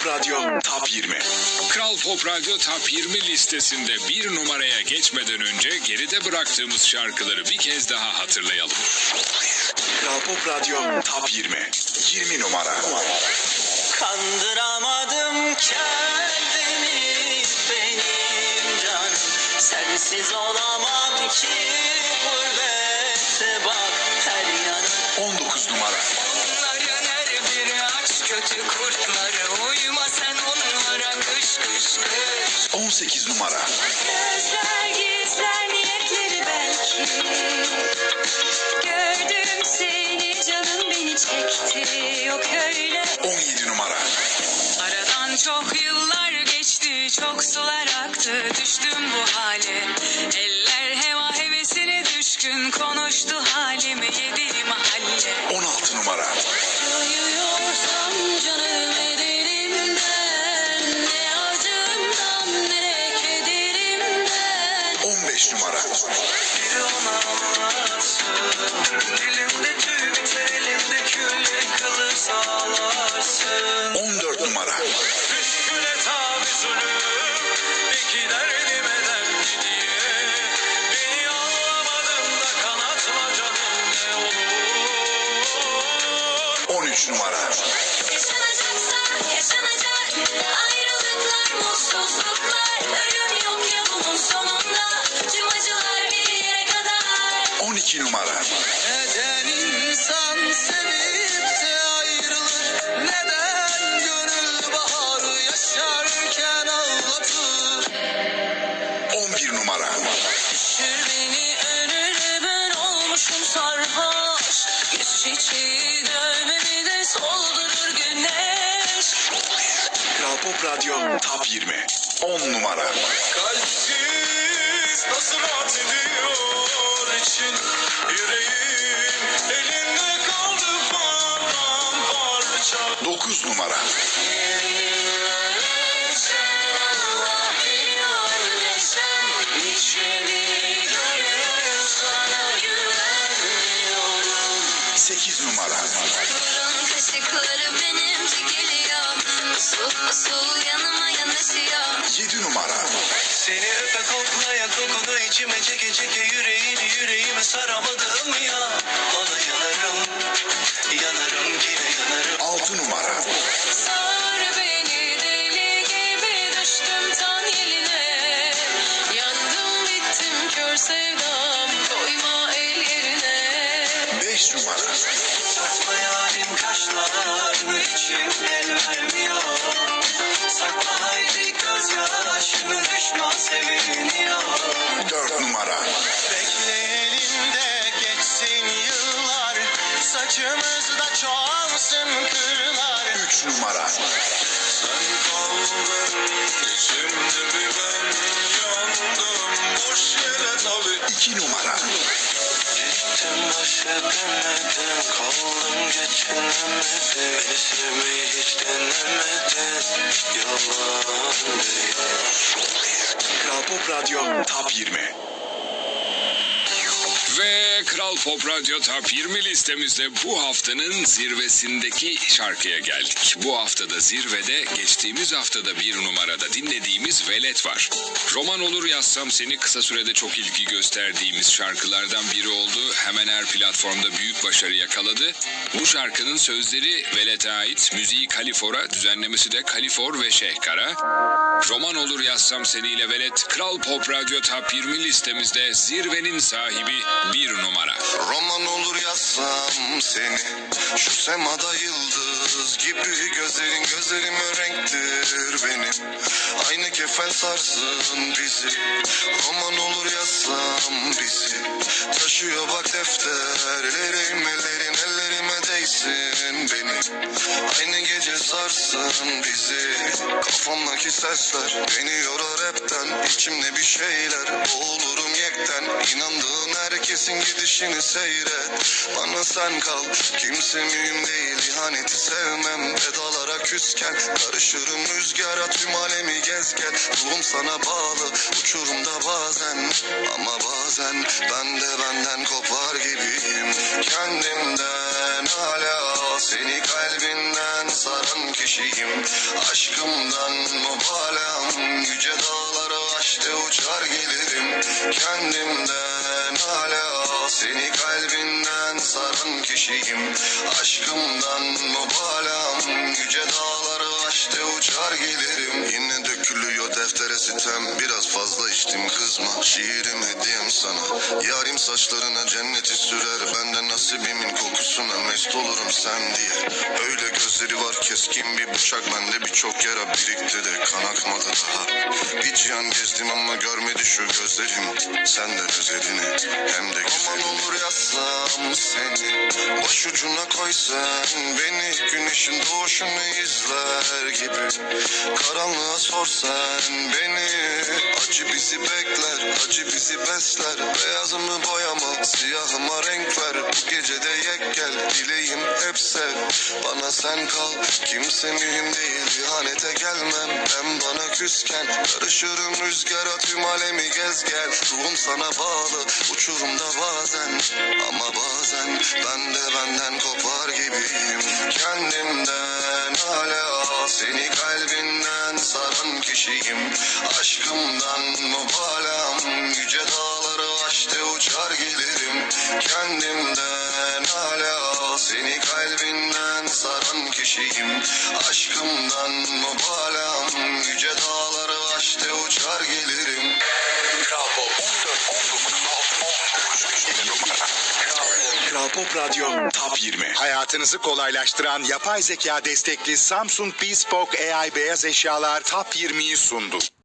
Pop Radyo Top 20. Kral Pop Radyo Top 20 listesinde bir numaraya geçmeden önce geride bıraktığımız şarkıları bir kez daha hatırlayalım. Kral Pop Radyo Top 20. 20 numara. Kandıramadım kendimi benim canım Sensiz olamam ki gurbette bak her yanım 19 numara. 18 numara. Gözler gizler niyetleri belki Gördüm seni canım beni çekti Yok öyle 17 numara. Aradan çok yıllar geçti Çok sular aktı Düştüm bu hale Eller heva hevesine düşkün Konuştu halimi yedi mahalle 16 numara. 5 numara. 12 numara. Neden insan sevip de ayrılır? Neden gönül baharı yaşarken ağlatır? 11 numara. Radyo Top 20. 10 numara. Kalpsiz nasıl rahat ediyor için Yüreğim elinde kaldı paramparça 9 numara. Yanıma yanaşıyor 7 numara. Seni öpe koklaya kokunu içime çeke çeke yüreğini yüreğime saramadım ya Ona yanarım, yanarım yine yanarım 6 numara. Sar beni deli gibi düştüm tan yeline Yandım bittim kör sevdam koyma el yerine 5 numara. Sakla yarim kaşlarını içim el vermiyor tabi 2 numara. Gittim Radyo Top 20. Ve Kral Pop Radyo Top 20 listemizde bu haftanın zirvesindeki şarkıya geldik. Bu haftada zirvede geçtiğimiz haftada bir numarada dinlediğimiz Velet var. Roman olur yazsam seni kısa sürede çok ilgi gösterdiğimiz şarkılardan biri oldu. Hemen her platformda büyük başarı yakaladı. Bu şarkının sözleri Velet'e ait, müziği Kalifor'a, düzenlemesi de Kalifor ve Şehkar'a. Roman olur yazsam seniyle Velet, Kral Pop Radyo Top 20 listemizde zirvenin sahibi bir numara. Roman olur yazsam seni. Şu semada yıldız gibi Gözlerin gözlerime renktir benim. Aynı kefen sarsın bizi. Roman olur yazsam bizi. Taşıyor bak değsin benim Aynı gece sarsın bizi Kafamdaki sesler Beni yorar hepten İçimde bir şeyler. Boğulurum yekten İnandığın herkesin gidişini seyret. Bana sen kal Kimse mühim değil. İhaneti sevmem Pedalara küsken. Karışırım rüzgara tüm alemi gez gel Ruhum sana bağlı uçurumda bazen. Ama bazen ben de benden kopar gibiyim. Kendimden hala seni kalbinden saran kişiyim. Aşkımdan mübalağım yüce dağları aştı uçar gelirim Kendimden hala seni kalbinden saran kişiyim. Aşkımdan mübalağım yüce dağları aştı uçar gelirim Yine dökülüyor içtim kızma Şiirim hediyem sana. Yarim saçlarına cenneti sürer Ben de nasibimin kokusuna mest olurum sen diye. Öyle gözleri var keskin bir bıçak Bende birçok yara birikti de kan akmadı daha. Bir cihan gezdim ama görmedi şu gözlerim. Senden özelini hem de güzelini. Aman olur yazsam seni Başucuna koy sen beni. Güneşin doğuşunu izler gibi. Karanlığa sor sen beni. Acı bizi bekler, acı bizi besler. Beyazımı boyama, siyahıma renk ver. Bu gecede yek gel, dileğim hep sev. Bana sen kal, kimse mühim değil. İhanete gelmem, ben bana küsken. Karışırım rüzgara tüm alemi gez gel. Ruhum sana bağlı, uçurumda bazen. Ama bazen ben de benden kopar gibiyim. Kendimden hala seni kalbinden saran kişiyim Aşkımdan mübalağım yüce dağları aştı uçar gelirim Kendimden hala seni kalbinden saran kişiyim. Aşkımdan mübalağım yüce dağları aştı uçar gelirim Kral Pop 14 Kral Pop Radyo Top 20 Hayatınızı kolaylaştıran yapay zeka destekli Samsung Bespoke AI beyaz eşyalar Top 20'yi sundu.